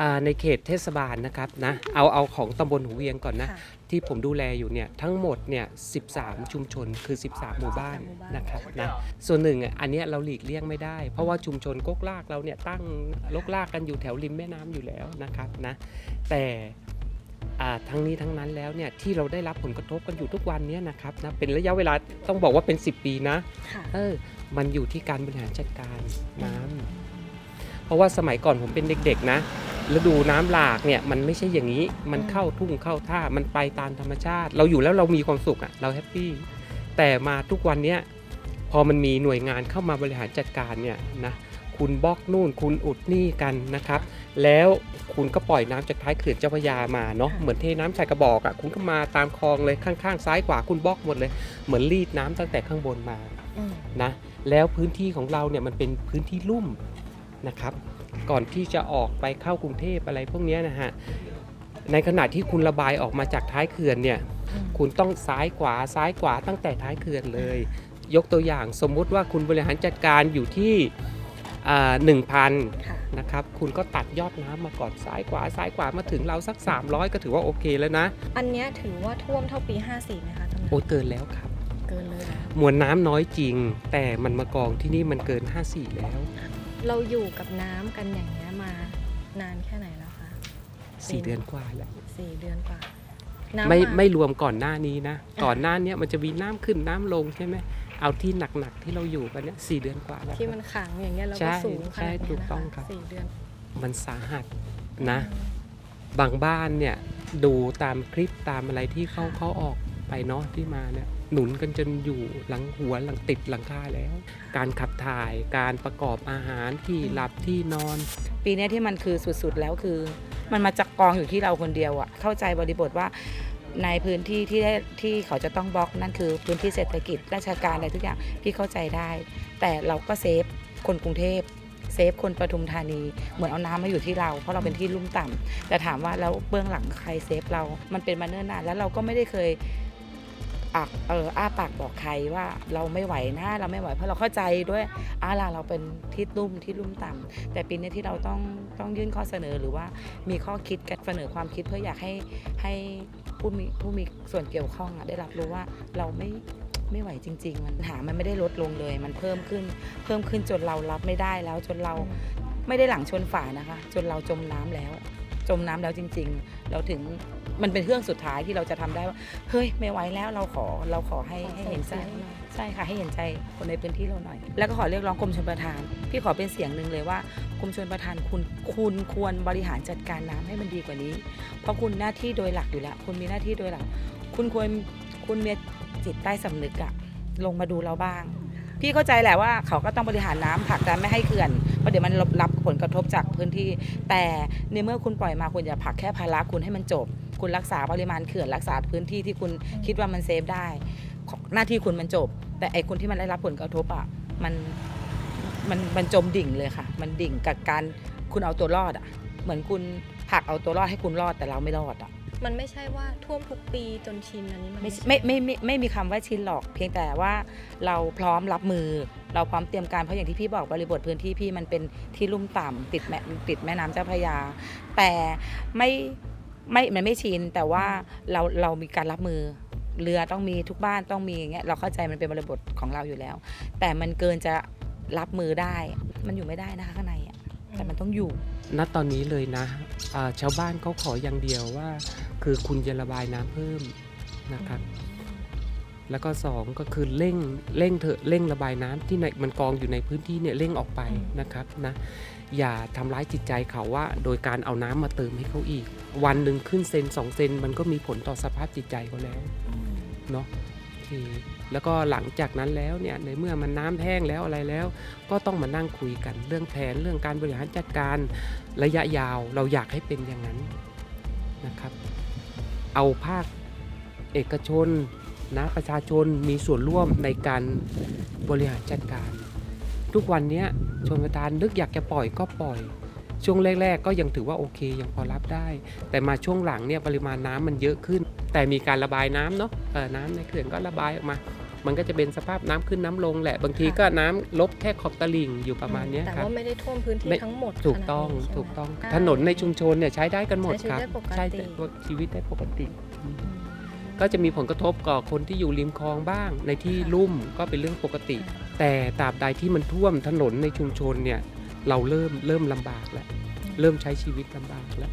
อ่าในเขตเทศบาลนะครับนะเอาเอาของตำบลหูเวียงก่อนนะค่ะที่ผมดูแลอยู่เนี่ยทั้งหมดเนี่ย 13 ชุมชนคือ 13 หมู่บ้านหมู่บ้านนะครับนะส่วนหนึ่งอะอันเนี้ยเราหลีกเลี่ยงไม่ได้ เพราะว่าชุมชนกกลากเราเนี่ยตั้งลกลากกันอยู่แถวริมแม่น้ำอยู่แล้วนะครับนะแต่อ่าทั้งนี้ทั้งนั้นแล้วเนี่ยที่เราได้รับผลกระทบกันอยู่ทุกวันเนี้นะครับนะเป็นระยะเวลาต้องบอกว่าเป็น 10 ปีนะค่ะเออมันอยู่ที่การบริหารจัดการน้ำเพราะว่าสมัยก่อนผมเป็นเด็กๆนะ ฤดูน้ำหลากเนี่ยมันไม่ใช่อย่างนี้ มันเข้าทุ่งเข้าท่ามันไปตามธรรมชาติ เราอยู่แล้วเรามีความสุขอะเราแฮปปี้แต่มาทุกวันเนี้ยพอมันมีหน่วยงานเข้ามาบริหารจัดการเนี่ยนะคุณบล็อกนู่นคุณอุดนี่กันนะครับ แล้วคุณก็ปล่อยน้ำจากท้ายเขื่อนเจ้าพระยามาเนาะเหมือนเทน้ำใส่กระบอกอะ่ะคุณก็มาตามคลองเลยข้างๆ ซ้ายขวาคุณบล็อกหมดเลย เหมือนรีดน้ำตั้งแต่ข้างบนมานะแล้วพื้นที่ของเราเนี่ยมันเป็นพื้นที่ลุ่มนะครับ ก่อนที่จะออกไปเข้ากรุงเทพอะไรพวกเนี้ยนะฮะในขณะที่คุณระบายออกมาจากท้ายเขื่อนเนี่ยอืมคุณต้องซ้ายขวาซ้ายขวาตั้งแต่ท้ายเขื่อนเลย ยกตัวอย่างสมมุติว่าคุณบริหารจัดการอยู่ที่หนึ่งพันค่ะนะครับคุณก็ตัดยอดน้ำมาก่อนซ้ายขวาซ้ายขวามาถึงเราสัก 300 ก็ถือว่าโอเคแล้วนะ อันเนี้ยถือว่าท่วมเท่าปี 54ไหมคะตอนนั้นโอ้ยเกินแล้วครับ เกินเลยนะมวลน้ำน้อยจริง แต่มันมากองที่นี่มันเกิน 54 แล้ว เราอยู่กับน้ำกันอย่างเงี้ยมานานแค่ไหนแล้วคะสี่เดือนกว่าแล้วสี่เดือนกว่าน้ำไม่า ไม่รวมก่อนหน้านี้นะ อ่า ก่อนหน้าเนี้ยมันจะมีน้ำขึ้นน้ำลงใช่ไหมเอาที่หนักๆที่เราอยู่กันเนี่ยสี่เดือนกว่าแล้ว ที่คมัรับนขังอย่างเงี้ยเราใช่ก็สูงขใช่นาดนี้ถูกนะต้คะองครับสี่เดือนมันสาหัสนะ บางบ้านเนี่ยดูตามคลิปตามอะไรที่เขาเขาออกไปเนาะที่มาเนี่ย หนุนกันจนอยู่หลังหัวหลังติดหลังคาแล้ว การขับถ่ายการประกอบอาหารที่หลับที่นอน ปีนี้ที่มันคือสุดๆแล้วคือ มันมาจากกองอยู่ที่เราคนเดียวอะเข้าใจบริบทว่าในพื้นที่ที่ได้ที่เขาจะต้องบล็อกนั่นคือพื้นที่เศรษฐกิจราชการอะไรทุกอย่างพี่เข้าใจได้ แต่เราก็เซฟคนกรุงเทพเซฟคนปทุมธานีเหมือนเอาน้ำมาอยู่ที่เรา เพราะเราเป็นที่ลุ่มต่ำแต่ถามว่าแล้วเบื้องหลังใครเซฟเรา มันเป็นมาเนิ่นนานแล้วเราก็ไม่ได้เคย อักเอออ้าปากบอกใครว่าเราไม่ไหวนะเราไม่ไหวเพราะเราเข้าใจด้วยอาล่ะเราเป็นที่ลุ่มที่ลุ่มต่ำแต่ปีนี้ที่เราต้องต้องยื่นข้อเสนอหรือว่ามีข้อคิดกันเสนอความคิดเพื่ออยากให้ให้ผู้มีผู้มีส่วนเกี่ยวข้องอะได้รับรู้ว่าเราไม่ไม่ไหวจริง ๆ มันปัญหามันไม่ได้ลดลงเลย มันเพิ่มขึ้น เพิ่มขึ้นจนเรารับไม่ได้แล้วจนเราไม่ได้หลังชนฝานะคะ จนเราจมน้ำแล้ว จมน้ำแล้วจริง ๆ เราถึงมันเป็นเครื่องสุดท้ายที่เราจะทำได้ว่าเฮ้ยไม่ไหวแล้วเราขอเราขอให้ให้เห็นใจใช่ค่ะให้เห็นใจคนในพื้นที่เราหน่อย แล้วก็ขอเรียกร้องกรมชลประทาน พี่ขอเป็นเสียงหนึ่งเลยว่ากรมชลประทานคุณคุณควรบริหารจัดการน้ำให้มันดีกว่านี้ เพราะคุณหน้าที่โดยหลักอยู่แล้ว คุณมีหน้าที่โดยหลัก คุณควรคุณมีจิตใต้สำนึกอะลงมาดูเราบ้าง พี่เข้าใจแหละว่าเขาก็ต้องบริหารน้ำผลักดันไม่ให้เขื่อน เพราะเดี๋ยวมันรับผลกระทบจากพื้นที่ แต่ในเมื่อคุณปล่อยมาคุณอย่าผลักแค่ภาระคุณให้มันจบ คุณรักษาปริมาณเขื่อนรักษาพื้นที่ที่คุณคิดว่ามันเซฟได้ หน้าที่คุณมันจบ แต่ไอ้คนที่มันได้รับผลกระทบอะมันมันมันจมดิ่งเลยค่ะ มันดิ่งกับการคุณเอาตัวรอดอะ เหมือนคุณผลักเอาตัวรอดให้คุณรอดแต่เราไม่รอดอะ มันไม่ใช่ว่าท่วมทุกปีจนชินอันนี้มันไม่ใช่ ไม่ไม่ไม่ไม่มีคำว่าชินหรอก เพียงแต่ว่าเราพร้อมรับมือ เราพร้อมเตรียมการเพราะอย่างที่พี่บอกบริบทพื้นที่พี่มันเป็นที่ลุ่มต่ำติดแม่ติดแม่น้ำเจ้าพระยา แต่ไม่ไม่มันไม่ชินแต่ว่าเราเรามีการรับมือ เรือต้องมีทุกบ้านต้องมีอย่างเงี้ยเราเข้าใจมันเป็นบริบทของเราอยู่แล้ว แต่มันเกินจะรับมือได้ มันอยู่ไม่ได้นะคะข้างในอะแต่มันต้องอยู่ ณตอนนี้เลยนะอ่าชาวบ้านเขาขออย่างเดียวว่า คือคุณจะระบายน้ำเพิ่มนะครับ แล้วก็สองก็คือเร่งเร่งเถอะเร่งระบายน้ำที่ในมันกองอยู่ในพื้นที่เนี่ยเร่งออกไปนะครับนะอย่าทำร้ายจิตใจเขาว่า โดยการเอาน้ำมาเติมให้เขาอีก วันหนึ่งขึ้นเซนสองเซนมันก็มีผลต่อสภาพจิตใจเขาแล้วเนาะโอเคแล้วก็หลังจากนั้นแล้วเนี่ยในเมื่อมันน้ำแห้งแล้วอะไรแล้ว ก็ต้องมานั่งคุยกันเรื่องแผนเรื่องการบริหารจัดการระยะยาวเราอยากให้เป็นอย่างนั้นนะครับ เอาภาคเอกชนนะประชาชนมีส่วนร่วมในการบริหารจัดการ ทุกวันนี้ชนประทานนึกอยากจะปล่อยก็ปล่อย ช่วงแรก ๆ ก็ยังถือว่าโอเคยังพอรับได้ แต่มาช่วงหลังเนี่ยปริมาณน้ำมันเยอะขึ้น แต่มีการระบายน้ำเนาะน้ำในเขื่อนก็ระบายออกมา มันก็จะเป็นสภาพน้ำขึ้นน้ำลงแหละ บางทีก็น้ำลบแค่ขอบตลิ่งอยู่ประมาณเนี้ยแต่ครับว่าไม่ได้ท่วมพื้นที่ไม่ทั้งหมดถูกต้องขนาดนี้ใช่ไหมถูกต้องได้ถนนในชุมชนเนี่ยใช้ได้กันหมดใช้ครับชีวิตได้ปกติใช้ชีวิตได้ปกติอืมอืมก็จะมีผลกระทบกับคนที่อยู่ริมคลองบ้าง ในที่ค่ะลุ่มก็เป็นเรื่องปกติค่ะแต่ตราบใดที่มันท่วมถนนในชุมชนเนี่ยเราเริ่มเริ่มลำบากแล้ว เริ่มใช้ชีวิตลำบากแล้ว